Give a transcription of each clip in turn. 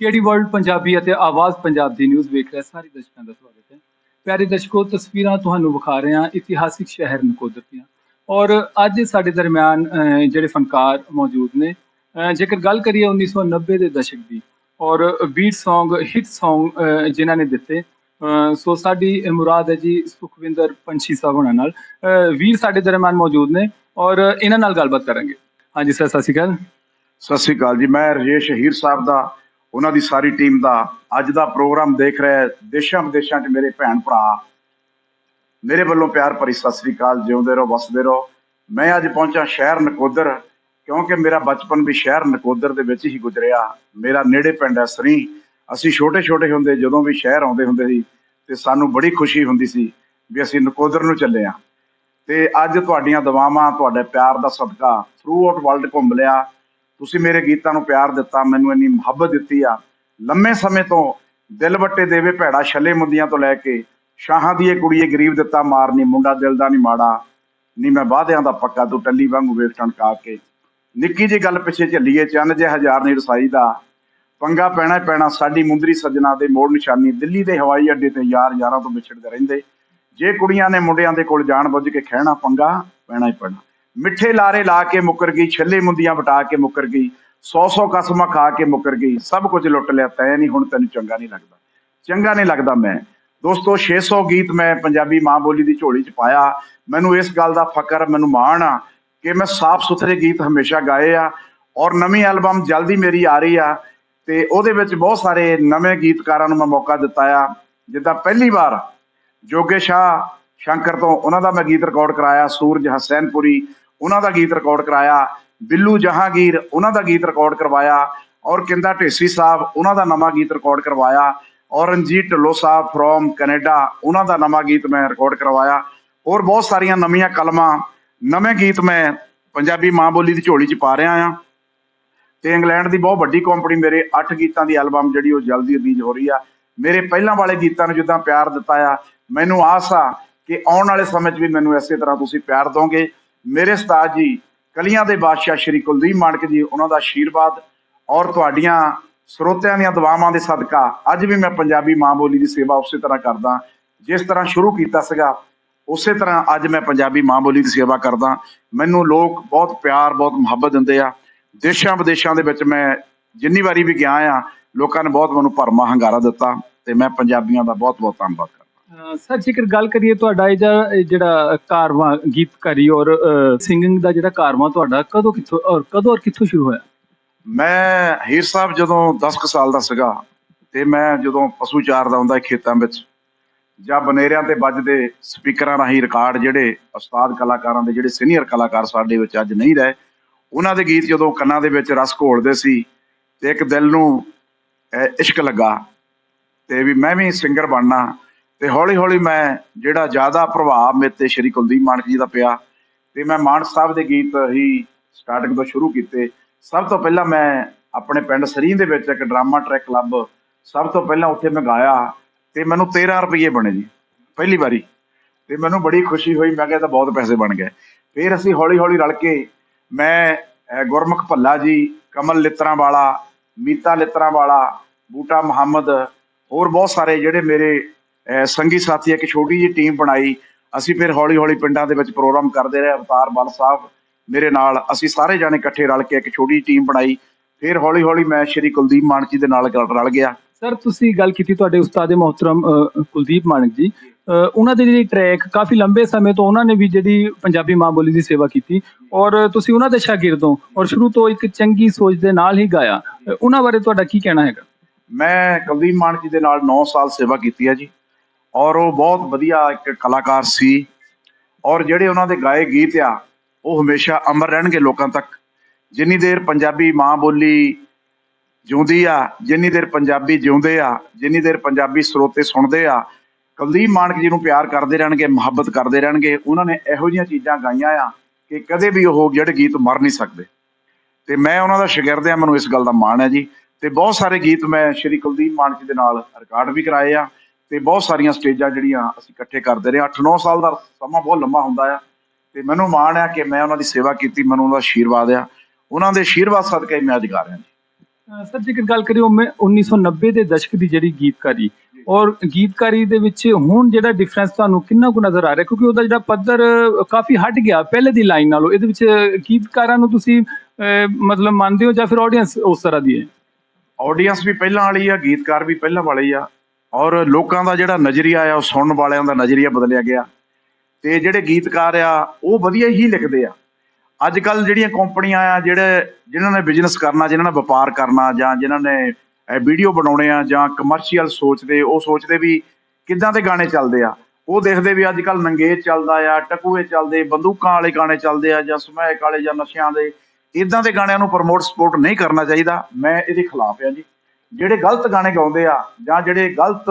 ਕੇਡੀ world Punjabi ਅਤੇ ਆਵਾਜ਼ ਪੰਜਾਬ ਦੀ news ਵੇਖ ਰਹੇ ਸਾਰੇ ਦਰਸ਼ਕਾਂ ਦਾ ਸਵਾਗਤ ਹੈ। ਪਿਆਰੇ ਦਰਸ਼ਕੋ ਤਸਵੀਰਾਂ ਤੁਹਾਨੂੰ ਵਿਖਾ ਰਹੇ ਹਾਂ ਇਤਿਹਾਸਿਕ ਸ਼ਹਿਰ ਨਕੋਦਰ ਦੀਆਂ। ਔਰ ਅੱਜ ਸਾਡੇ ਦਰਮਿਆਨ ਜਿਹੜੇ ਫਨਕਾਰ ਮੌਜੂਦ ਨੇ ਜੇਕਰ ਗੱਲ ਕਰੀਏ 1990 ਦੇ ਦਸ਼ਕ ਦੀ ਔਰ ਬੀਟ Song ਹਿੱਟ Song ਅਹ, ਜਿਨ੍ਹਾਂ ਨੇ ਦਿੱਤੇ ਸੋ ਸਾਡੀ ਮੁਰਾਦ ਹੈ ਜੀ ਸੁਖਵਿੰਦਰ ਪੰਛੀ ਸਾਹਿਬ ਹੋਣਾ ਨਾਲ। ਵੀਰ ਸਾਡੇ ਦਰਮਿਆਨ ਮੌਜੂਦ ਨੇ ਔਰ ਇਹਨਾਂ ਨਾਲ ਗੱਲਬਾਤ ਕਰਾਂਗੇ। ਹਾਂਜੀ ਸਰ ਸਤਿ ਸ਼੍ਰੀ ਅਕਾਲ। ਸਤਿ ਸ੍ਰੀ ਅਕਾਲ ਜੀ। ਮੈਂ ਰਜੇਸ਼ ਹੀਰ ਸਾਹਿਬ ਦਾ ਉਹਨਾਂ ਦੀ ਸਾਰੀ ਟੀਮ ਦਾ ਅੱਜ ਦਾ ਪ੍ਰੋਗਰਾਮ ਦੇਖ ਰਿਹਾ ਦੇਸ਼ਾਂ ਵਿਦੇਸ਼ਾਂ 'ਚ ਮੇਰੇ ਭੈਣ ਭਰਾ, ਮੇਰੇ ਵੱਲੋਂ ਪਿਆਰ ਭਰੀ ਸਤਿ ਸ੍ਰੀ ਅਕਾਲ, ਜਿਉਂਦੇ ਰਹੋ, ਵਸਦੇ ਰਹੋ। ਮੈਂ ਅੱਜ ਪਹੁੰਚਾ ਸ਼ਹਿਰ ਨਕੋਦਰ, ਕਿਉਂਕਿ ਮੇਰਾ ਬਚਪਨ ਵੀ ਸ਼ਹਿਰ ਨਕੋਦਰ ਦੇ ਵਿੱਚ ਹੀ ਗੁਜ਼ਰਿਆ। ਮੇਰਾ ਨੇੜੇ ਪਿੰਡ ਹੈ ਸਰੀ। ਅਸੀਂ ਛੋਟੇ ਛੋਟੇ ਹੁੰਦੇ, ਜਦੋਂ ਵੀ ਸ਼ਹਿਰ ਆਉਂਦੇ ਹੁੰਦੇ ਸੀ, ਤੇ ਸਾਨੂੰ ਬੜੀ ਖੁਸ਼ੀ ਹੁੰਦੀ ਸੀ ਵੀ ਅਸੀਂ ਨਕੋਦਰ ਨੂੰ ਚੱਲੇ ਆ। ਤੇ ਅੱਜ ਤੁਹਾਡੀਆਂ ਦੁਆਵਾਂ, ਤੁਹਾਡੇ ਪਿਆਰ ਦਾ ਸਦਕਾ ਥਰੂ ਆਊਟ ਵਰਲਡ ਘੁੰਮ ਲਿਆ। ਤੁਸੀਂ ਮੇਰੇ ਗੀਤਾਂ ਨੂੰ ਪਿਆਰ ਦਿੱਤਾ, ਮੈਨੂੰ ਇੰਨੀ ਮੁਹੱਬਤ ਦਿੱਤੀ ਆ। ਲੰਮੇ ਸਮੇਂ ਤੋਂ ਦਿਲ ਵੱਟੇ ਦੇਵੇ ਭੈੜਾ ਛੱਲੇ ਮੁੰਦੀਆਂ ਤੋਂ ਲੈ ਕੇ ਸ਼ਾਹਾਂ ਦੀ ਇਹ ਕੁੜੀਏ ਗਰੀਬ ਦਿੱਤਾ ਮਾਰਨੀ ਮੁੰਡਾ ਦਿਲ ਦਾ ਨਹੀਂ ਮਾੜਾ। ਨਹੀਂ ਮੈਂ ਵਾਅਦਿਆਂ ਦਾ ਪੱਕਾ, ਤੂੰ ਟੱਲੀ ਵਾਂਗੂ ਵੇਖ ਟਣਕਾ ਕੇ। ਨਿੱਕੀ ਜੀ ਗੱਲ ਪਿੱਛੇ ਝੱਲੀਏ, ਚੰਨ ਜੇ ਹਜ਼ਾਰ ਨਹੀਂ ਰਸਾਈ ਦਾ। ਪੰਗਾ ਪੈਣਾ ਹੀ ਪੈਣਾ, ਸਾਡੀ ਮੁੰਦਰੀ ਸੱਜਣਾ ਦੇ ਮੋੜ ਨਿਸ਼ਾਨੀ, ਦਿੱਲੀ ਦੇ ਹਵਾਈ ਅੱਡੇ ਤੇ ਯਾਰ ਯਾਰਾਂ ਤੋਂ ਵਿਛੜਦੇ ਰਹਿੰਦੇ। ਜੇ ਕੁੜੀਆਂ ਨੇ ਮੁੰਡਿਆਂ ਦੇ ਕੋਲ ਜਾਣ ਬੁੱਝ ਕੇ ਖਹਿਣਾ, ਪੰਗਾ ਪੈਣਾ ਹੀ ਪੈਣਾ। ਮਿੱਠੇ ਲਾਰੇ ਲਾ ਕੇ ਮੁੱਕਰ ਗਈ, ਛੱਲੇ ਮੁੰਦੀਆਂ ਵਟਾ ਕੇ ਮੁੱਕਰ ਗਈ, ਸੌ ਸੌ ਕਸਮਾਂ ਖਾ ਕੇ ਮੁੱਕਰ ਗਈ, ਸਭ ਕੁਝ ਲੁੱਟ ਲਿਆ, ਤੈ ਨਹੀਂ ਹੁਣ ਤੈਨੂੰ ਚੰਗਾ ਨਹੀਂ ਲੱਗਦਾ। ਚੰਗਾ ਨਹੀਂ ਲੱਗਦਾ ਮੈਂ। ਦੋਸਤੋ 600 ਗੀਤ ਮੈਂ ਪੰਜਾਬੀ ਮਾਂ ਬੋਲੀ ਦੀ ਝੋਲੀ 'ਚ ਪਾਇਆ। ਮੈਨੂੰ ਇਸ ਗੱਲ ਦਾ ਫਕਰ, ਮੈਨੂੰ ਮਾਣ ਆ ਕਿ ਮੈਂ ਸਾਫ਼ ਸੁਥਰੇ ਗੀਤ ਹਮੇਸ਼ਾ ਗਾਏ ਆ ਔਰ ਨਵੀਂ ਐਲਬਮ ਜਲਦੀ ਮੇਰੀ ਆ ਰਹੀ ਆ ਤੇ ਉਹਦੇ ਵਿੱਚ ਬਹੁਤ ਸਾਰੇ ਨਵੇਂ ਗੀਤਕਾਰਾਂ ਨੂੰ ਮੈਂ ਮੌਕਾ ਦਿੱਤਾ ਆ। ਜਿੱਦਾਂ ਪਹਿਲੀ ਵਾਰ ਜੋਗੇ ਸ਼ਾਹ ਸ਼ੰਕਰ ਤੋਂ ਉਹਨਾਂ ਦਾ ਮੈਂ ਗੀਤ ਰਿਕਾਰਡ ਕਰਾਇਆ, ਸੂਰਜ ਹਸੈਨਪੁਰੀ ਉਹਨਾਂ ਦਾ ਗੀਤ ਰਿਕਾਰਡ ਕਰਾਇਆ, ਬਿੱਲੂ ਜਹਾਂਗੀਰ ਉਹਨਾਂ ਦਾ ਗੀਤ ਰਿਕਾਰਡ ਕਰਵਾਇਆ ਔਰ ਕਿੰਦਾ ਢੇਸੀ ਸਾਹਿਬ ਉਹਨਾਂ ਦਾ ਨਵਾਂ ਗੀਤ ਰਿਕਾਰਡ ਕਰਵਾਇਆ ਔਰ ਰਣਜੀਤ ਢਿੱਲੋਂ ਸਾਹਿਬ ਫਰੋਮ ਕੈਨੇਡਾ ਉਹਨਾਂ ਦਾ ਨਵਾਂ ਗੀਤ ਮੈਂ ਰਿਕਾਰਡ ਕਰਵਾਇਆ ਔਰ ਬਹੁਤ ਸਾਰੀਆਂ ਨਵੀਆਂ ਕਲਮਾਂ, ਨਵੇਂ ਗੀਤ ਮੈਂ ਪੰਜਾਬੀ ਮਾਂ ਬੋਲੀ ਦੀ ਝੋਲੀ 'ਚ ਪਾ ਰਿਹਾ ਆ ਤੇ ਇੰਗਲੈਂਡ ਦੀ ਬਹੁਤ ਵੱਡੀ ਕੰਪਨੀ ਮੇਰੇ 8 ਗੀਤਾਂ ਦੀ ਐਲਬਮ ਜਿਹੜੀ ਉਹ ਜਲਦੀ ਰਿਲੀਜ਼ ਹੋ ਰਹੀ ਆ। ਮੇਰੇ ਪਹਿਲਾਂ ਵਾਲੇ ਗੀਤਾਂ ਨੂੰ ਜਿੱਦਾਂ ਪਿਆਰ ਦਿੱਤਾ ਆ, ਮੈਨੂੰ ਆਸ ਆ ਕਿ ਆਉਣ ਵਾਲੇ ਸਮੇਂ 'ਚ ਵੀ ਮੈਨੂੰ ਇਸੇ ਤਰ੍ਹਾਂ ਤੁਸੀਂ ਪਿਆਰ ਦੋਗੇ। ਮੇਰੇ ਉਸਤਾਦ ਜੀ, ਕਲੀਆਂ ਦੇ ਬਾਦਸ਼ਾਹ ਸ਼੍ਰੀ ਕੁਲਦੀਪ ਮਾਨਕ ਜੀ, ਉਹਨਾਂ ਦਾ ਆਸ਼ੀਰਵਾਦ ਔਰ ਤੁਹਾਡੀਆਂ ਸਰੋਤਿਆਂ ਦੀਆਂ ਦੁਆਵਾਂ ਦੇ ਸਦਕਾ ਅੱਜ ਵੀ ਮੈਂ ਪੰਜਾਬੀ ਮਾਂ ਬੋਲੀ ਦੀ ਸੇਵਾ ਉਸੇ ਤਰ੍ਹਾਂ ਕਰਦਾ, ਜਿਸ ਤਰ੍ਹਾਂ ਸ਼ੁਰੂ ਕੀਤਾ ਸੀਗਾ, ਉਸੇ ਤਰ੍ਹਾਂ ਅੱਜ ਮੈਂ ਪੰਜਾਬੀ ਮਾਂ ਬੋਲੀ ਦੀ ਸੇਵਾ ਕਰਦਾ। ਮੈਨੂੰ ਲੋਕ ਬਹੁਤ ਪਿਆਰ, ਬਹੁਤ ਮੁਹੱਬਤ ਦਿੰਦੇ ਆ। ਦੇਸ਼ਾਂ ਵਿਦੇਸ਼ਾਂ ਦੇ ਵਿੱਚ ਮੈਂ ਜਿੰਨੀ ਵਾਰੀ ਵੀ ਗਿਆ ਆ, ਲੋਕਾਂ ਨੇ ਬਹੁਤ ਮੈਨੂੰ ਭਰਮਾ ਹੰਗਾਰਾ ਦਿੱਤਾ ਤੇ ਮੈਂ ਪੰਜਾਬੀਆਂ ਦਾ ਬਹੁਤ ਬਹੁਤ ਧੰਨਵਾਦ ਕਰਦਾ। ਸਰ, ਜੇਕਰ ਗੱਲ ਕਰੀਏ ਤੁਹਾਡਾ ਇਹ ਜਿਹੜਾ, ਇਹ ਕਾਰਵਾ, ਗੀਤਕਾਰੀ ਔਰ ਸਿੰਗਿੰਗ ਦਾ ਜਿਹੜਾ ਕਾਰਵਾ ਤੁਹਾਡਾ, ਕਦੋਂ ਕਿੱਥੋਂ, ਔਰ ਕਦੋਂ ਔਰ ਕਿੱਥੋਂ ਸ਼ੁਰੂ ਹੋਇਆ? ਮੈਂ ਹੀਰ ਸਾਹਿਬ ਜਦੋਂ 10 ਕੁ ਸਾਲ ਦਾ ਸੀਗਾ ਤੇ ਮੈਂ ਜਦੋਂ ਪਸ਼ੂ ਚਾਰਦਾ ਹੁੰਦਾ ਖੇਤਾਂ ਵਿੱਚ, ਜਾਂ ਬਨੇਰਿਆਂ ਤੇ ਵੱਜਦੇ ਸਪੀਕਰਾਂ ਰਾਹੀਂ ਰਿਕਾਰਡ ਜਿਹੜੇ ਉਸਤਾਦ ਕਲਾਕਾਰਾਂ ਦੇ ਜਿਹੜੇ ਸੀਨੀਅਰ ਕਲਾਕਾਰ ਸਾਡੇ ਵਿੱਚ ਅੱਜ ਨਹੀਂ ਰਹੇ, ਉਹਨਾਂ ਦੇ ਗੀਤ ਜਦੋਂ ਕੰਨਾਂ ਦੇ ਵਿੱਚ ਰਸ ਘੋਲਦੇ ਸੀ ਤੇ ਇੱਕ ਦਿਲ ਨੂੰ ਇਸ਼ਕ ਲੱਗਾ ਤੇ ਵੀ ਮੈਂ ਵੀ ਸਿੰਗਰ ਬਣਨਾ ਤੇ ਹੌਲੀ ਹੌਲੀ ਮੈਂ ਜਿਹੜਾ ਜ਼ਿਆਦਾ ਪ੍ਰਭਾਵ ਮੇਰੇ ਤੇ ਸ਼੍ਰੀ ਕੁਲਦੀਪ ਮਾਨਕ ਜੀ ਦਾ ਪਿਆ ਤੇ ਮੈਂ ਮਾਨਕ ਸਾਹਿਬ ਦੇ ਗੀਤ ਹੀ ਸਟਾਰਟਿੰਗ ਤੋਂ ਸ਼ੁਰੂ ਕੀਤੇ। ਸਭ ਤੋਂ ਪਹਿਲਾਂ ਮੈਂ ਆਪਣੇ ਪਿੰਡ ਸਰੀਂ ਦੇ ਵਿੱਚ ਇੱਕ ਡਰਾਮਾ ਟਰੈਕ ਕਲੱਬ ਸਭ ਤੋਂ ਪਹਿਲਾਂ ਉੱਥੇ ਮੈਂ ਗਾਇਆ ਤੇ ਮੈਨੂੰ 13 ਰੁਪਏ ਬਣੇ ਜੀ, ਪਹਿਲੀ ਵਾਰੀ। ਤੇ ਮੈਨੂੰ ਬੜੀ ਖੁਸ਼ੀ ਹੋਈ, ਮੈਂ ਕਿਹਾ ਤਾਂ ਬਹੁਤ ਪੈਸੇ ਬਣ ਗਏ। ਫਿਰ ਅਸੀਂ ਹੌਲੀ ਹੌਲੀ ਰਲ ਕੇ ਮੈਂ ਗੁਰਮੁਖ ਭੱਲਾ ਜੀ, ਕਮਲ ਲਿੱਤਰਾਂ ਵਾਲਾ ਮੀਤਾ ਲਿੱਤਰਾਂ ਵਾਲਾ ਬੂਟਾ ਮੁਹੰਮਦ, ਹੋਰ ਬਹੁਤ ਸਾਰੇ ਜਿਹੜੇ ਮੇਰੇ ਸੰਗੀ ਸਾਥੀ ਇੱਕ ਛੋਟੀ ਜਿਹੀ ਟੀਮ ਬਣਾਈ। ਅਸੀਂ ਫਿਰ ਹੌਲੀ ਹੌਲੀ ਪਿੰਡਾਂ ਦੇ ਵਿੱਚ ਪ੍ਰੋਗਰਾਮ ਕਰਦੇ ਰਹੇ ਅਵਤਾਰ ਬਲ ਸਾਹਿਬ ਮੇਰੇ ਨਾਲ। ਅਸੀਂ ਸਾਰੇ ਜਾਣੇ ਇਕੱਠੇ ਰਲ ਕੇ ਇੱਕ ਛੋਟੀ ਟੀਮ ਬਣਾਈ। ਫਿਰ ਹੌਲੀ ਹੌਲੀ ਮੈਂ ਸ਼੍ਰੀ ਕੁਲਦੀਪ ਮਾਨਕ ਜੀ ਦੇ ਨਾਲ ਰਲ- ਰਲ ਗਿਆ। ਸਰ ਤੁਸੀਂ ਗੱਲ ਕੀਤੀ ਤੁਹਾਡੇ ਉਸਤਾਦ ਮੁਹਤਰਮ ਕੁਲਦੀਪ ਮਾਨਕ ਜੀ। ਉਹਨਾਂ ਦੇ ਜਿਹੜੀ ਟਰੈਕ ਕਾਫੀ ਲੰਬੇ ਸਮੇਂ ਤੋਂ ਉਹਨਾਂ ਨੇ ਵੀ ਜਿਹੜੀ ਪੰਜਾਬੀ ਮਾਂ ਬੋਲੀ ਦੀ ਸੇਵਾ ਕੀਤੀ। ਔਰ ਤੁਸੀਂ ਉਹਨਾਂ ਦੇ ਸ਼ਾਗਿਰਦ ਹੋ ਔਰ ਸ਼ੁਰੂ ਤੋਂ ਇੱਕ ਚੰਗੀ ਸੋਚ ਦੇ ਨਾਲ ਹੀ ਗਾਇਆ। ਉਹਨਾਂ ਬਾਰੇ ਤੁਹਾਡਾ ਕੀ ਕਹਿਣਾ ਹੈਗਾ? ਮੈਂ ਕੁਲਦੀਪ ਮਾਨਕ ਜੀ ਦੇ ਨਾਲ 9 ਸਾਲ ਸੇਵਾ ਕੀਤੀ ਹੈ ਜੀ। ਔਰ ਉਹ ਬਹੁਤ ਵਧੀਆ ਇੱਕ ਕਲਾਕਾਰ ਸੀ। ਔਰ ਜਿਹੜੇ ਉਹਨਾਂ ਦੇ ਗਾਏ ਗੀਤ ਆ, ਉਹ ਹਮੇਸ਼ਾ ਅਮਰ ਰਹਿਣਗੇ ਲੋਕਾਂ ਤੱਕ। ਜਿੰਨੀ ਦੇਰ ਪੰਜਾਬੀ ਮਾਂ ਬੋਲੀ ਜਿਉਂਦੀ ਆ, ਜਿੰਨੀ ਦੇਰ ਪੰਜਾਬੀ ਜਿਉਂਦੇ ਆ, ਜਿੰਨੀ ਦੇਰ ਪੰਜਾਬੀ ਸਰੋਤੇ ਸੁਣਦੇ ਆ, ਕੁਲਦੀਪ ਮਾਨਕ ਜੀ ਨੂੰ ਪਿਆਰ ਕਰਦੇ ਰਹਿਣਗੇ, ਮੁਹੱਬਤ ਕਰਦੇ ਰਹਿਣਗੇ, ਉਹਨਾਂ ਨੇ ਇਹੋ ਜਿਹੀਆਂ ਚੀਜ਼ਾਂ ਗਾਈਆਂ ਆ ਕਿ ਕਦੇ ਵੀ ਉਹ ਜਿਹੜੇ ਗੀਤ ਮਰ ਨਹੀਂ ਸਕਦੇ। ਤੇ ਮੈਂ ਉਹਨਾਂ ਦਾ ਸ਼ਾਗਿਰਦ ਆ, ਮੈਨੂੰ ਇਸ ਗੱਲ ਦਾ ਮਾਣ ਹੈ ਜੀ। ਤੇ ਬਹੁਤ ਸਾਰੇ ਗੀਤ ਮੈਂ ਸ਼੍ਰੀ ਕੁਲਦੀਪ ਮਾਨਕ ਜੀ ਦੇ ਨਾਲ ਰਿਕਾਰਡ ਵੀ ਕਰਾਏ ਆ। ਤੇ ਬਹੁਤ ਸਾਰੀਆਂ ਸਟੇਜਾਂ ਜਿਹੜੀਆਂ ਅਸੀਂ ਇਕੱਠੇ ਕਰਦੇ ਰਹੇ 8-9 ਸਾਲ ਦਾ ਸਮਾਂ ਬਹੁਤ ਲੰਮਾ ਹੁੰਦਾ ਆ ਤੇ ਮੈਨੂੰ ਮਾਣ ਆ ਕਿ ਮੈਂ ਉਹਨਾਂ ਦੀ ਸੇਵਾ ਕੀਤੀ ਮੈਨੂੰ ਉਹਦਾ ਆਸ਼ੀਰਵਾਦ ਆ। ਉਹਨਾਂ ਦੇ ਆਸ਼ੀਰਵਾਦ ਸਦਕਾ ਮੈਂ ਅੱਜ ਗਾ ਰਿਹਾ ਜੀ। ਸਰ ਜੇਕਰ ਗੱਲ ਕਰੀਏ ਮੈਂ 1990 ਦੇ ਦਸ਼ਕ ਦੀ ਜਿਹੜੀ ਗੀਤਕਾਰੀ ਔਰ ਗੀਤਕਾਰੀ ਦੇ ਵਿੱਚ ਹੁਣ ਜਿਹੜਾ ਡਿਫਰੈਂਸ ਤੁਹਾਨੂੰ ਕਿੰਨਾ ਕੁ ਨਜ਼ਰ ਆ ਰਿਹਾ? ਕਿਉਂਕਿ ਉਹਦਾ ਜਿਹੜਾ ਪੱਧਰ ਕਾਫੀ ਹਟ ਗਿਆ ਪਹਿਲੇ ਦੀ ਲਾਈਨ ਨਾਲੋਂ। ਇਹਦੇ ਵਿੱਚ ਗੀਤਕਾਰਾਂ ਨੂੰ ਤੁਸੀਂ ਮਤਲਬ ਮੰਨਦੇ ਹੋ ਜਾਂ ਫਿਰ ਆਡੀਅנס ਉਸ ਤਰ੍ਹਾਂ ਦੀ ਹੈ? ਆਡੀਅנס ਵੀ ਪਹਿਲਾਂ ਵਾਲੀ ਆ ਗੀਤਕਾਰ ਵੀ ਪਹਿਲਾਂ ਵਾਲੇ ਆ। ਔਰ ਲੋਕਾਂ ਦਾ ਜਿਹੜਾ ਨਜ਼ਰੀਆ ਆ, ਉਹ ਸੁਣਨ ਵਾਲਿਆਂ ਦਾ ਨਜ਼ਰੀਆ ਬਦਲਿਆ ਗਿਆ। ਤੇ ਜਿਹੜੇ ਗੀਤਕਾਰ ਆ, ਉਹ ਵਧੀਆ ਹੀ ਲਿਖਦੇ ਆ। ਅੱਜ ਕੱਲ ਜਿਹੜੀਆਂ ਕੰਪਨੀਆਂ ਆ, ਜਿਹੜੇ, ਜਿਨ੍ਹਾਂ ਨੇ ਬਿਜ਼ਨਸ ਕਰਨਾ, ਜਿਨ੍ਹਾਂ ਨੇ ਵਪਾਰ ਕਰਨਾ, ਜਾਂ ਜਿਨ੍ਹਾਂ ਨੇ ਵੀਡੀਓ ਬਣਾਉਣੇ ਆ, ਜਾਂ ਕਮਰਸ਼ੀਅਲ ਸੋਚਦੇ, ਉਹ ਸੋਚਦੇ ਵੀ ਕਿੱਦਾਂ ਦੇ ਗਾਣੇ ਚੱਲਦੇ ਆ। ਉਹ ਦੇਖਦੇ ਵੀ ਅੱਜ ਕੱਲ ਨੰਗੇਜ ਚੱਲਦਾ ਆ, ਟਕੂਏ ਚੱਲਦੇ, ਬੰਦੂਕਾਂ ਵਾਲੇ ਗਾਣੇ ਚੱਲਦੇ ਆ, ਜਾਂ ਸਮੈਕ ਵਾਲੇ, ਜਾਂ ਨਸ਼ਿਆਂ ਦੇ। ਇਦਾਂ ਦੇ ਗਾਣਿਆਂ ਨੂੰ ਪ੍ਰਮੋਟ ਸਪੋਰਟ ਨਹੀਂ ਕਰਨਾ ਚਾਹੀਦਾ। ਮੈਂ ਇਹਦੇ ਖਿਲਾਫ ਆ ਜੀ। ਜਿਹੜੇ ਗਲਤ ਗਾਣੇ ਗਾਉਂਦੇ ਆ ਜਾਂ ਜਿਹੜੇ ਗਲਤ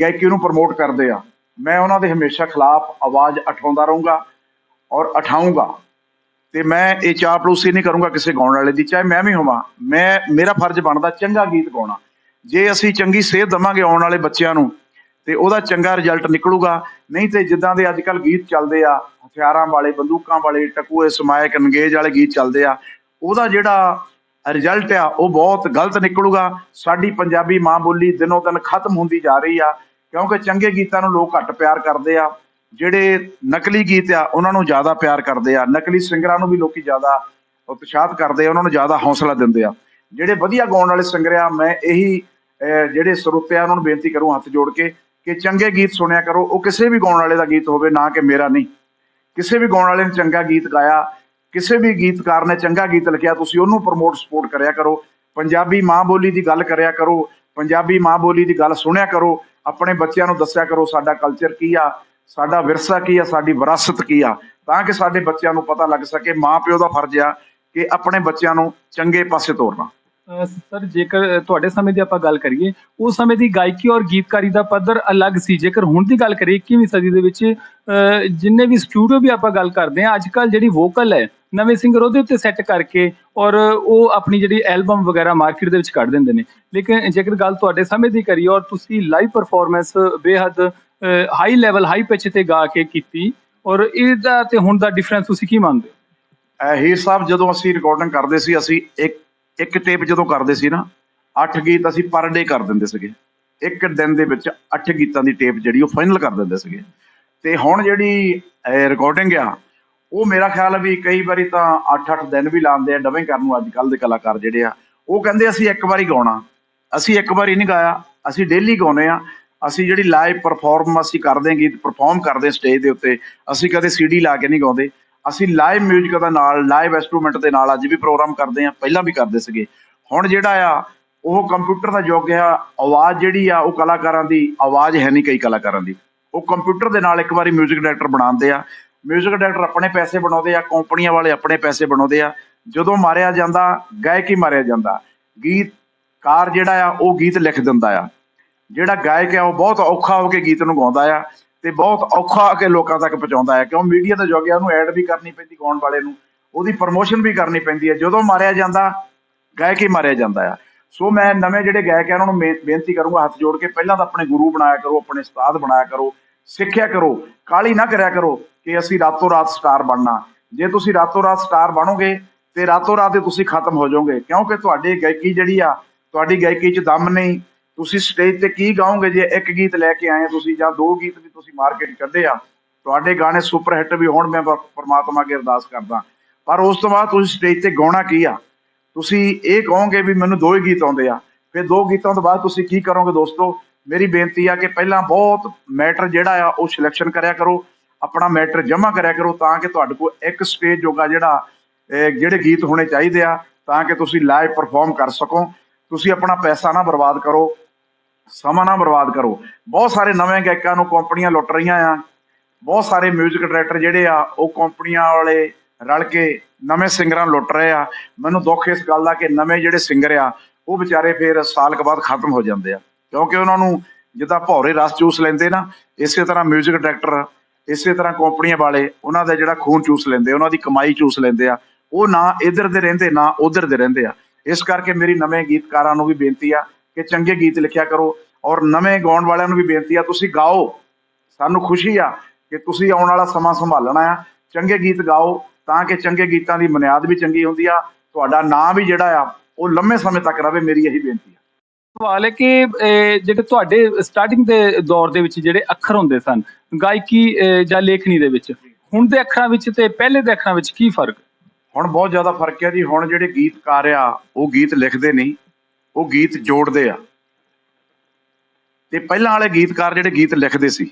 ਗਾਇਕੀ ਨੂੰ ਪ੍ਰਮੋਟ ਕਰਦੇ ਆ, ਮੈਂ ਉਹਨਾਂ ਦੇ ਹਮੇਸ਼ਾ ਖਿਲਾਫ ਆਵਾਜ਼ ਉਠਾਉਂਦਾ ਰਹੂੰਗਾ ਔਰ ਉਠਾਊਂਗਾ। ਤੇ ਮੈਂ ਇਹ ਚਾਪਲੂਸੀ ਨਹੀਂ ਕਰੂੰਗਾ ਕਿਸੇ ਗਾਉਣ ਵਾਲੇ ਦੀ, ਚਾਹੇ ਮੈਂ ਵੀ ਹੋਵਾਂ, ਮੈਂ, ਮੇਰਾ ਫਰਜ਼ ਬਣਦਾ ਚੰਗਾ ਗੀਤ ਗਾਉਣਾ। ਜੇ ਅਸੀਂ ਚੰਗੀ ਸੇਧ ਦਵਾਂਗੇ ਆਉਣ ਵਾਲੇ ਬੱਚਿਆਂ ਨੂੰ, ਤੇ ਉਹਦਾ ਚੰਗਾ ਰਿਜ਼ਲਟ ਨਿਕਲੂਗਾ। ਨਹੀਂ ਤੇ ਜਿੱਦਾਂ ਦੇ ਅੱਜ ਕੱਲ ਗੀਤ ਚੱਲਦੇ ਆ, ਹਥਿਆਰਾਂ ਵਾਲੇ, ਬੰਦੂਕਾਂ ਵਾਲੇ, ਟਕੂਏ, ਸਮਾਇਕ ਅੰਗੇਜ ਵਾਲੇ ਗੀਤ ਚੱਲਦੇ ਆ, ਉਹਦਾ ਜਿਹੜਾ ਰਿਜ਼ਲਟ ਆ ਉਹ ਬਹੁਤ ਗਲਤ ਨਿਕਲੂਗਾ। ਸਾਡੀ ਪੰਜਾਬੀ ਮਾਂ ਬੋਲੀ ਦਿਨੋਂ ਦਿਨ ਖਤਮ ਹੁੰਦੀ ਜਾ ਰਹੀ ਆ ਕਿਉਂਕਿ ਚੰਗੇ ਗੀਤਾਂ ਨੂੰ ਲੋਕ ਘੱਟ ਪਿਆਰ ਕਰਦੇ ਆ। ਜਿਹੜੇ ਨਕਲੀ ਗੀਤ ਆ ਉਹਨਾਂ ਨੂੰ ਜ਼ਿਆਦਾ ਪਿਆਰ ਕਰਦੇ ਆ। ਨਕਲੀ ਸਿੰਗਰਾਂ ਨੂੰ ਵੀ ਲੋਕੀ ਜ਼ਿਆਦਾ ਉਤਸ਼ਾਹਤ ਕਰਦੇ ਆ ਉਹਨਾਂ ਨੂੰ ਜ਼ਿਆਦਾ ਹੌਸਲਾ ਦਿੰਦੇ ਆ। ਜਿਹੜੇ ਵਧੀਆ ਗਾਉਣ ਵਾਲੇ ਸਿੰਗਰ ਆ ਮੈਂ ਇਹੀ ਅਹ, ਜਿਹੜੇ ਸਰੋਤੇ ਆ ਉਹਨਾਂ ਨੂੰ ਬੇਨਤੀ ਕਰੂੰ ਹੱਥ ਜੋੜ ਕੇ ਕਿ ਚੰਗੇ ਗੀਤ ਸੁਣਿਆ ਕਰੋ। ਉਹ ਕਿਸੇ ਵੀ ਗਾਉਣ ਵਾਲੇ ਦਾ ਗੀਤ ਹੋਵੇ ਨਾ ਕਿ ਮੇਰਾ ਨਹੀਂ। ਕਿਸੇ ਵੀ ਗਾਉਣ ਵਾਲੇ ਨੇ ਚੰਗਾ ਗੀਤ ਗਾਇਆ ਕਿਸੇ ਵੀ ਗੀਤਕਾਰ ਨੇ ਚੰਗਾ ਗੀਤ ਲਿਖਿਆ, ਤੁਸੀਂ ਉਹਨੂੰ ਪ੍ਰਮੋਟ ਸਪੋਰਟ ਕਰਿਆ ਕਰੋ। ਪੰਜਾਬੀ ਮਾਂ ਬੋਲੀ ਦੀ ਗੱਲ ਕਰਿਆ ਕਰੋ, ਪੰਜਾਬੀ ਮਾਂ ਬੋਲੀ ਦੀ ਗੱਲ ਸੁਣਿਆ ਕਰੋ, ਆਪਣੇ ਬੱਚਿਆਂ ਨੂੰ ਦੱਸਿਆ ਕਰੋ ਸਾਡਾ ਕਲਚਰ ਕੀ ਆ, ਸਾਡਾ ਵਿਰਸਾ ਕੀ ਆ, ਸਾਡੀ ਵਿਰਾਸਤ ਕੀ ਆ। ਤਾਂ ਕਿ ਸਾਡੇ ਬੱਚਿਆਂ ਨੂੰ ਪਤਾ ਲੱਗ ਸਕੇ ਮਾਂ ਪਿਓ ਦਾ ਫਰਜ਼ ਆ ਕਿ ਆਪਣੇ ਬੱਚਿਆਂ ਨੂੰ ਚੰਗੇ ਪਾਸੇ ਤੋਰਨਾ। ਸਰ, ਜੇਕਰ ਤੁਹਾਡੇ ਸਮੇਂ ਦੀ ਆਪਾਂ ਗੱਲ ਕਰੀਏ, ਉਸ ਸਮੇਂ ਦੀ ਗਾਇਕੀ ਔਰ ਗੀਤਕਾਰੀ ਦਾ ਪੱਧਰ ਅਲੱਗ ਸੀ। ਜੇਕਰ ਹੁਣ ਦੀ ਗੱਲ ਕਰੀਏ 21ਵੀਂ ਸਦੀ ਦੇ ਵਿੱਚ ਜਿੰਨੇ ਵੀ ਸਟੂਡੀਓ ਵੀ ਆਪਾਂ ਗੱਲ ਕਰਦੇ ਹਾਂ ਅੱਜ ਕੱਲ ਜਿਹੜੀ ਵੋਕਲ ਹੈ, ਨਵੇਂ ਸਿੰਗਰ ਉਹਦੇ ਉੱਤੇ ਸੈੱਟ ਕਰਕੇ ਔਰ ਉਹ ਆਪਣੀ ਜਿਹੜੀ ਐਲਬਮ ਵਗੈਰਾ ਮਾਰਕੀਟ ਦੇ ਵਿੱਚ ਕੱਢ ਦਿੰਦੇ ਨੇ। ਲੇਕਿਨ ਜੇਕਰ ਗੱਲ ਤੁਹਾਡੇ ਸਮੇਂ ਦੀ ਕਰੀਏ ਔਰ ਤੁਸੀਂ ਲਾਈਵ ਪਰਫਾਰਮੈਂਸ ਬੇਹੱਦ ਹਾਈ ਲੈਵਲ ਹਾਈ ਪਿਚ ਤੇ ਗਾ ਕੇ ਕੀਤੀ, ਔਰ ਇਹਦਾ ਤੇ ਹੁਣ ਦਾ ਡਿਫਰੈਂਸ ਤੁਸੀਂ ਕੀ ਮੰਨਦੇ ਹੋ? ਹੀਰ ਸਾਹਿਬ ਜਦੋਂ ਅਸੀਂ ਰਿਕਾਰਡਿੰਗ ਕਰਦੇ ਸੀ, ਅਸੀਂ ਇੱਕ ਇੱਕ ਟੇਪ ਜਦੋਂ ਕਰਦੇ ਸੀ ਨਾ 8 ਗੀਤ ਅਸੀਂ ਪਰ ਡੇ ਕਰ ਦਿੰਦੇ ਸੀਗੇ। ਇੱਕ ਦਿਨ ਦੇ ਵਿੱਚ 8 ਗੀਤਾਂ ਦੀ ਟੇਪ ਜਿਹੜੀ ਉਹ ਫਾਈਨਲ ਕਰ ਦਿੰਦੇ ਸੀਗੇ। ਤੇ ਹੁਣ ਜਿਹੜੀ ਰਿਕਾਰਡਿੰਗ ਆ, ਉਹ ਮੇਰਾ ਖਿਆਲ ਵੀ ਕਈ ਵਾਰੀ ਤਾਂ 8-8 ਦਿਨ ਵੀ ਲਾਉਂਦੇ ਆ ਡਬਿੰਗ ਕਰਨ ਨੂੰ ਅੱਜ ਕੱਲ ਦੇ ਕਲਾਕਾਰ ਜਿਹੜੇ ਆ, ਉਹ ਕਹਿੰਦੇ ਅਸੀਂ ਇੱਕ ਵਾਰੀ ਗਾਉਣਾ। ਅਸੀਂ ਇੱਕ ਵਾਰੀ ਨਹੀਂ ਗਾਇਆ, ਅਸੀਂ ਡੇਲੀ ਗਾਉਨੇ ਆ। ਅਸੀਂ ਜਿਹੜੀ ਲਾਈਵ ਪਰਫਾਰਮ ਅਸੀਂ ਕਰਦੇ ਹਾਂ, ਗੀਤ ਪਰਫਾਰਮ ਕਰਦੇ ਸਟੇਜ ਦੇ ਉੱਤੇ, ਅਸੀਂ ਕਦੇ ਸੀਡੀ ਲਾ ਕੇ ਨਹੀਂ ਗਾਉਂਦੇ। ਅਸੀਂ ਲਾਈਵ 뮤직 ਦਾ ਨਾਲ ਲਾਈਵ ਇਨਸਟਰੂਮੈਂਟ ਦੇ ਨਾਲ ਅੱਜ ਵੀ ਪ੍ਰੋਗਰਾਮ ਕਰਦੇ ਆ ਪਹਿਲਾਂ ਵੀ ਕਰਦੇ ਸੀਗੇ ਹੁਣ ਜਿਹੜਾ ਆ ਉਹ ਕੰਪਿਊਟਰ ਦਾ ਯੁੱਗ ਆ ਆਵਾਜ਼ ਜਿਹੜੀ ਆ ਉਹ ਕਲਾਕਾਰਾਂ ਦੀ ਆਵਾਜ਼ ਹੈ ਨਹੀਂ ਕਈ ਕਲਾਕਾਰਾਂ ਦੀ ਉਹ ਕੰਪਿਊਟਰ ਦੇ ਨਾਲ ਇੱਕ ਵਾਰੀ 뮤직 ਡਾਇਰੈਕਟਰ ਬਣਾਉਂਦੇ ਆ 뮤직 ਡਾਇਰੈਕਟਰ ਆਪਣੇ ਪੈਸੇ ਬਣਾਉਂਦੇ ਆ ਕੰਪਨੀਆਂ ਵਾਲੇ ਆਪਣੇ ਪੈਸੇ ਬਣਾਉਂਦੇ ਆ ਜਦੋਂ ਮਾਰਿਆ ਜਾਂਦਾ ਗਾਇਕ ਹੀ ਮਾਰਿਆ ਜਾਂਦਾ ਗੀਤਕਾਰ ਜਿਹੜਾ ਆ ਉਹ ਗੀਤ ਲਿਖ ਦਿੰਦਾ ਆ ਜਿਹੜਾ ਗਾਇਕ ਆ ਉਹ ਬਹੁਤ ਔਖਾ ਹੋ ਕੇ ਗੀਤ ਨੂੰ ਗਾਉਂਦਾ ਆ ਤੇ ਬਹੁਤ ਔਖਾ ਹੋ ਕੇ ਲੋਕਾਂ ਤੱਕ ਪਹੁੰਚਾਉਂਦਾ ਹੈ, ਕਿਉਂ ਮੀਡੀਆ ਦਾ ਜੋਗਿਆ ਉਹਨੂੰ ਐਡ ਵੀ ਕਰਨੀ ਪੈਂਦੀ ਗਾਉਣ ਵਾਲੇ ਨੂੰ, ਉਹਦੀ ਪ੍ਰਮੋਸ਼ਨ ਵੀ ਕਰਨੀ ਪੈਂਦੀ ਹੈ, ਜਦੋਂ ਮਾਰਿਆ ਜਾਂਦਾ, ਗਾਇਕ ਹੀ ਮਾਰਿਆ ਜਾਂਦਾ ਆ। ਸੋ ਮੈਂ ਨਵੇਂ ਜਿਹੜੇ ਗਾਇਕ ਆ ਉਹਨਾਂ ਨੂੰ ਬੇ- ਬੇਨਤੀ ਕਰੂੰਗਾ ਹੱਥ ਜੋੜ ਕੇ, ਪਹਿਲਾਂ ਤਾਂ ਆਪਣੇ ਗੁਰੂ ਬਣਾਇਆ ਕਰੋ, ਆਪਣੇ ਉਸਤਾਦ ਬਣਾਇਆ ਕਰੋ, ਸਿੱਖਿਆ ਕਰੋ ਕਾਲੀ ਨਾ ਕਰਿਆ ਕਰੋ ਕਿ ਅਸੀਂ ਰਾਤੋਂ ਰਾਤ ਸਟਾਰ ਬਣਨਾ। ਜੇ ਤੁਸੀਂ ਰਾਤੋਂ ਰਾਤ ਸਟਾਰ ਬਣੋਗੇ, ਤੇ ਰਾਤੋਂ ਰਾਤ ਤੁਸੀਂ ਖਤਮ ਹੋ ਜਾਓਗੇ, ਕਿਉਂਕਿ ਤੁਹਾਡੀ ਗਾਇਕੀ ਜਿਹੜੀ ਆ, ਤੁਹਾਡੀ ਗਾਇਕੀ 'ਚ ਦਮ ਨਹੀਂ ਤੁਸੀਂ ਸਟੇਜ ਤੇ ਕੀ ਗਾਓਗੇ? ਜੇ ਇੱਕ ਗੀਤ ਲੈ ਕੇ ਆਏ ਤੁਸੀਂ ਜਾਂ ਦੋ ਗੀਤ ਵੀ ਤੁਸੀਂ ਮਾਰਕੀਟ ਕੱਢੇ ਆ, ਤੁਹਾਡੇ ਗਾਣੇ ਸੁਪਰ ਹਿੱਟ ਵੀ ਹੋਣ, ਮੈਂ ਪਰਮਾਤਮਾ ਅੱਗੇ ਅਰਦਾਸ ਕਰਦਾ। ਪਰ ਉਸ ਤੋਂ ਬਾਅਦ ਤੁਸੀਂ ਸਟੇਜ ਤੇ ਗਾਉਣਾ ਕੀ ਆ? ਤੁਸੀਂ ਇਹ ਕਹੋਗੇ ਵੀ ਮੈਨੂੰ ਦੋ ਹੀ ਗੀਤ ਆਉਂਦੇ ਆ। ਫਿਰ ਦੋ ਗੀਤਾਂ ਤੋਂ ਬਾਅਦ ਤੁਸੀਂ ਕੀ ਕਰੋਗੇ ਦੋਸਤੋ? ਮੇਰੀ ਬੇਨਤੀ ਆ ਕਿ ਪਹਿਲਾਂ ਬਹੁਤ ਮੈਟਰ ਜਿਹੜਾ ਆ ਉਹ ਸਿਲੈਕਸ਼ਨ ਕਰਿਆ ਕਰੋ, ਆਪਣਾ ਮੈਟਰ ਜਮ੍ਹਾਂ ਕਰਿਆ ਕਰੋ ਤਾਂ ਕਿ ਤੁਹਾਡੇ ਕੋਲ ਇੱਕ ਸਟੇਜ ਜੋਗਾ ਜਿਹੜਾ ਜਿਹੜੇ ਗੀਤ ਹੋਣੇ ਚਾਹੀਦੇ ਆ, ਤਾਂ ਕਿ ਤੁਸੀਂ ਲਾਈਵ ਪਰਫਾਰਮ ਕਰ ਸਕੋ। ਤੁਸੀਂ ਆਪਣਾ ਪੈਸਾ ਨਾ ਬਰਬਾਦ ਕਰੋ ਸਮਾਂ ਨਾ ਬਰਬਾਦ ਕਰੋ ਬਹੁਤ ਸਾਰੇ ਨਵੇਂ ਗਾਇਕਾਂ ਨੂੰ ਕੰਪਨੀਆਂ ਲੁੱਟ ਰਹੀਆਂ ਆ ਬਹੁਤ ਸਾਰੇ 뮤직 ਡਾਇਰੈਕਟਰ ਜਿਹੜੇ ਆ ਉਹ ਕੰਪਨੀਆਂ ਵਾਲੇ ਰਲ ਕੇ ਨਵੇਂ ਸਿੰਗਰਾਂ ਨੂੰ ਲੁੱਟ ਰਹੇ ਆ ਮੈਨੂੰ ਦੁੱਖ ਇਸ ਗੱਲ ਦਾ ਕਿ ਨਵੇਂ ਜਿਹੜੇ ਸਿੰਗਰ ਆ ਉਹ ਵਿਚਾਰੇ ਫੇਰ ਸਾਲ ਕੁ ਬਾਅਦ ਖਤਮ ਹੋ ਜਾਂਦੇ ਆ ਕਿਉਂਕਿ ਉਹਨਾਂ ਨੂੰ ਜਿੱਦਾਂ ਭੌਰੇ ਰਸ ਚੂਸ ਲੈਂਦੇ ਨਾ ਇਸੇ ਤਰ੍ਹਾਂ 뮤직 ਡਾਇਰੈਕਟਰ ਇਸੇ ਤਰ੍ਹਾਂ ਕੰਪਨੀਆਂ ਵਾਲੇ ਉਹਨਾਂ ਦਾ ਜਿਹੜਾ ਖੂਨ ਚੂਸ ਲੈਂਦੇ ਉਹਨਾਂ ਦੀ ਕਮਾਈ ਚੂਸ ਲੈਂਦੇ ਆ ਉਹ ਨਾ ਇਧਰ ਦੇ ਰਹਿੰਦੇ ਨਾ ਉਧਰ ਦੇ ਰਹਿੰਦੇ ਆ ਇਸ ਕਰਕੇ ਮੇਰੀ ਨਵੇਂ ਗੀਤਕਾਰਾਂ ਨੂੰ ਵੀ ਬੇਨਤੀ ਆ ਕਿ ਚੰਗੇ ਗੀਤ ਲਿਖਿਆ ਕਰੋ ਔਰ ਨਵੇਂ ਗਾਉਣ ਵਾਲਿਆਂ ਨੂੰ ਵੀ ਬੇਨਤੀ ਆ, ਤੁਸੀਂ ਗਾਓ। ਸਾਨੂੰ ਖੁਸ਼ੀ ਆ ਕਿ ਤੁਸੀਂ ਆਉਣ ਵਾਲਾ ਸਮਾਂ ਸੰਭਾਲਣਾ ਆ। ਚੰਗੇ ਗੀਤ ਗਾਓ ਤਾਂ ਕਿ ਚੰਗੇ ਗੀਤਾਂ ਦੀ ਬੁਨਿਆਦ ਵੀ ਚੰਗੀ ਹੁੰਦੀ ਆ। ਤੁਹਾਡਾ ਨਾਂ ਵੀ ਜਿਹੜਾ ਆ, ਉਹ ਲੰਮੇ ਸਮੇਂ ਤੱਕ ਰਵੇ, ਮੇਰੀ ਇਹੀ ਬੇਨਤੀ ਆ। ਸਵਾਲ ਹੈ ਕਿ ਜਿਹੜੇ ਤੁਹਾਡੇ ਸਟਾਰਟਿੰਗ ਦੇ ਦੌਰ ਦੇ ਵਿੱਚ ਜਿਹੜੇ ਅੱਖਰ ਹੁੰਦੇ ਸਨ, ਗਾਇਕੀ ਜਾਂ ਲੇਖਣੀ ਦੇ ਵਿੱਚ, ਹੁਣ ਦੇ ਅੱਖਰਾਂ ਵਿੱਚ ਤੇ ਪਹਿਲੇ ਦੇ ਅੱਖਰਾਂ ਵਿੱਚ ਕੀ ਫ਼ਰਕ? ਹੁਣ ਬਹੁਤ ਜ਼ਿਆਦਾ ਫ਼ਰਕ ਹੈ ਜੀ, ਹੁਣ ਜਿਹੜੇ ਗੀਤਕਾਰ ਆ, ਉਹ ਗੀਤ ਲਿਖਦੇ ਨਹੀਂ, ਉਹ ਗੀਤ ਜੋੜਦੇ ਆ। ਤੇ ਪਹਿਲਾਂ ਵਾਲੇ ਗੀਤਕਾਰ ਜਿਹੜੇ ਗੀਤ ਲਿਖਦੇ ਸੀ,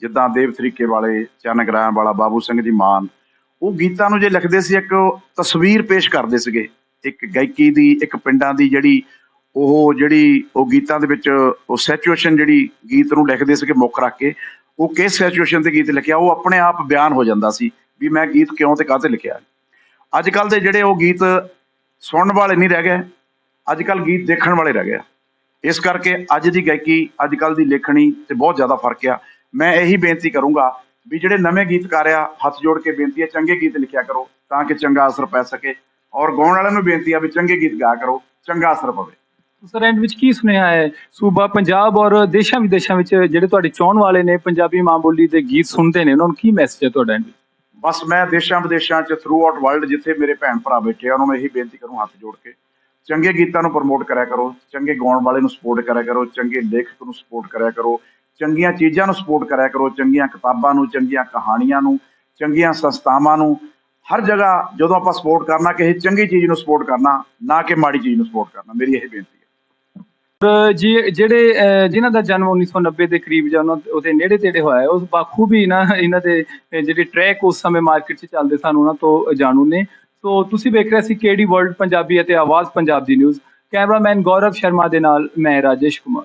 ਜਿੱਦਾਂ ਦੇਵ ਤਰੀਕੇ ਵਾਲੇ ਚੰਨ ਗਰਾਮ ਵਾਲਾ, ਬਾਬੂ ਸਿੰਘ ਜੀ ਮਾਨ, ਉਹ ਗੀਤਾਂ ਨੂੰ ਜੇ ਲਿਖਦੇ ਸੀ, ਇੱਕ ਤਸਵੀਰ ਪੇਸ਼ ਕਰਦੇ ਸੀਗੇ। ਇੱਕ ਗਾਇਕੀ ਦੀ, ਇੱਕ ਪਿੰਡਾਂ ਦੀ ਜਿਹੜੀ ਉਹ ਜਿਹੜੀ ਉਹ ਗੀਤਾਂ ਦੇ ਵਿੱਚ, ਉਹ ਸਿਚੁਏਸ਼ਨ ਜਿਹੜੀ ਗੀਤ ਨੂੰ ਲਿਖਦੇ ਸੀਗੇ ਮੁੱਖ ਰੱਖ ਕੇ, ਉਹ ਕਿਸ ਸਿਚੁਏਸ਼ਨ ਤੇ ਗੀਤ ਲਿਖਿਆ, ਉਹ ਆਪਣੇ ਆਪ ਬਿਆਨ ਹੋ ਜਾਂਦਾ ਸੀ, ਵੀ ਮੈਂ ਗੀਤ ਕਿਉਂ ਤੇ ਕਾਹਤੇ ਲਿਖਿਆ? ਅੱਜ ਕੱਲ ਦੇ ਜਿਹੜੇ ਉਹ ਗੀਤ ਸੁਣਨ ਵਾਲੇ ਨਹੀਂ ਰਹਿ ਗਏ ਅੱਜ ਕੱਲ ਗੀਤ ਦੇਖਣ ਵਾਲੇ ਰਹਿ ਗਏ। ਇਸ ਕਰਕੇ ਅੱਜ ਦੀ ਗਾਇਕੀ ਅੱਜ ਕੱਲ ਦੀ ਲੇਖਣੀ ਤੇ ਬਹੁਤ ਜ਼ਿਆਦਾ ਫ਼ਰਕ ਆ। ਮੈਂ ਇਹੀ ਬੇਨਤੀ ਕਰੂੰਗਾ ਵੀ ਜਿਹੜੇ ਨਵੇਂ ਗੀਤਕਾਰ ਆ, ਹੱਥ ਜੋੜ ਕੇ ਬੇਨਤੀ ਹੈ ਚੰਗੇ ਗੀਤ ਲਿਖਿਆ ਕਰੋ ਤਾਂ ਕਿ ਚੰਗਾ ਅਸਰ ਪੈ ਸਕੇ। ਔਰ ਗਾਉਣ ਵਾਲਿਆਂ ਨੂੰ ਬੇਨਤੀ ਆ ਵੀ ਚੰਗੇ ਗੀਤ ਗਾ ਕਰੋ, ਚੰਗਾ ਅਸਰ ਪਵੇ। ਸਰ ਐਂਡ ਵਿੱਚ ਕੀ ਸੁਨੇਹਾ ਹੈ? ਸੂਬਾ ਪੰਜਾਬ ਔਰ ਦੇਸ਼ਾਂ ਵਿਦੇਸ਼ਾਂ ਵਿੱਚ ਜਿਹੜੇ ਤੁਹਾਡੇ ਚਾਹਣ ਵਾਲੇ ਨੇ, ਪੰਜਾਬੀ ਮਾਂ ਬੋਲੀ ਦੇ ਗੀਤ ਸੁਣਦੇ ਨੇ, ਉਹਨਾਂ ਨੂੰ ਕੀ ਮੈਸੇਜ ਹੈ ਤੁਹਾਡਾ ਐਂਡ ਵਿੱਚ? ਬਸ ਮੈਂ ਦੇਸ਼ਾਂ ਵਿਦੇਸ਼ਾਂ 'ਚ ਥਰੂ ਆਊਟ ਵਰਲਡ ਜਿੱਥੇ ਮੇਰੇ ਭੈਣ ਭਰਾ ਬੈਠੇ ਆ, ਉਹਨਾਂ ਨੂੰ ਇਹੀ ਬੇਨਤੀ ਕਰੂੰ ਹੱਥ ਜੋੜ ਕੇ, ਚੰਗੇ ਗੀਤਾਂ ਨੂੰ ਪ੍ਰਮੋਟ ਕਰਿਆ ਕਰੋ, ਚੰਗੇ ਗਾਉਣ ਵਾਲੇ ਨੂੰ ਸਪੋਰਟ ਕਰਿਆ ਕਰੋ, ਚੰਗੇ ਲੇਖਕ ਨੂੰ ਸਪੋਰਟ ਕਰਿਆ ਕਰੋ, ਚੰਗੀਆਂ ਚੀਜ਼ਾਂ ਨੂੰ ਸਪੋਰਟ ਕਰਿਆ ਕਰੋ, ਚੰਗੀਆਂ ਕਿਤਾਬਾਂ ਨੂੰ, ਚੰਗੀਆਂ ਕਹਾਣੀਆਂ ਨੂੰ, ਚੰਗੀਆਂ ਸੰਸਥਾਵਾਂ ਨੂੰ, ਹਰ ਜਗ੍ਹਾ ਜਦੋਂ ਆਪਾਂ ਸਪੋਰਟ ਕਰਨਾ, ਕਿਸੇ ਚੰਗੀ ਚੀਜ਼ ਨੂੰ ਸਪੋਰਟ ਕਰਨਾ, ਨਾ ਕਿ ਮਾੜੀ ਚੀਜ਼ ਨੂੰ ਸਪੋਰਟ ਕਰਨਾ, ਮੇਰੀ ਇਹ ਬੇਨਤੀ ਜਿਹੜੇ ਅਹ, ਜਿਨ੍ਹਾਂ ਦਾ ਜਨਮ 1990 ਦੇ ਕਰੀਬ ਜਾਂ ਉਹਨਾਂ ਉਹਦੇ ਨੇੜੇ ਤੇੜੇ ਹੋਇਆ ਹੈ ਉਸ ਬਾਖੂਬੀ ਨਾ ਇਹਨਾਂ ਦੇ ਜਿਹੜੇ ਟਰੈਕ ਉਸ ਸਮੇਂ ਮਾਰਕੀਟ 'ਚ ਚੱਲਦੇ ਸਨ ਉਹਨਾਂ ਤੋਂ ਜਾਣੂ ਨੇ। ਸੋ ਤੁਸੀਂ ਵੇਖ ਰਹੇ ਸੀ ਕੇਡੀ ਵਰਲਡ ਪੰਜਾਬੀ ਅਤੇ ਆਵਾਜ਼ ਪੰਜਾਬ ਦੀ ਨਿਊਜ਼ ਕੈਮਰਾਮੈਨ ਗੌਰਵ ਸ਼ਰਮਾ ਦੇ ਨਾਲ ਮੈਂ ਰਾਜੇਸ਼ ਕੁਮਾਰ।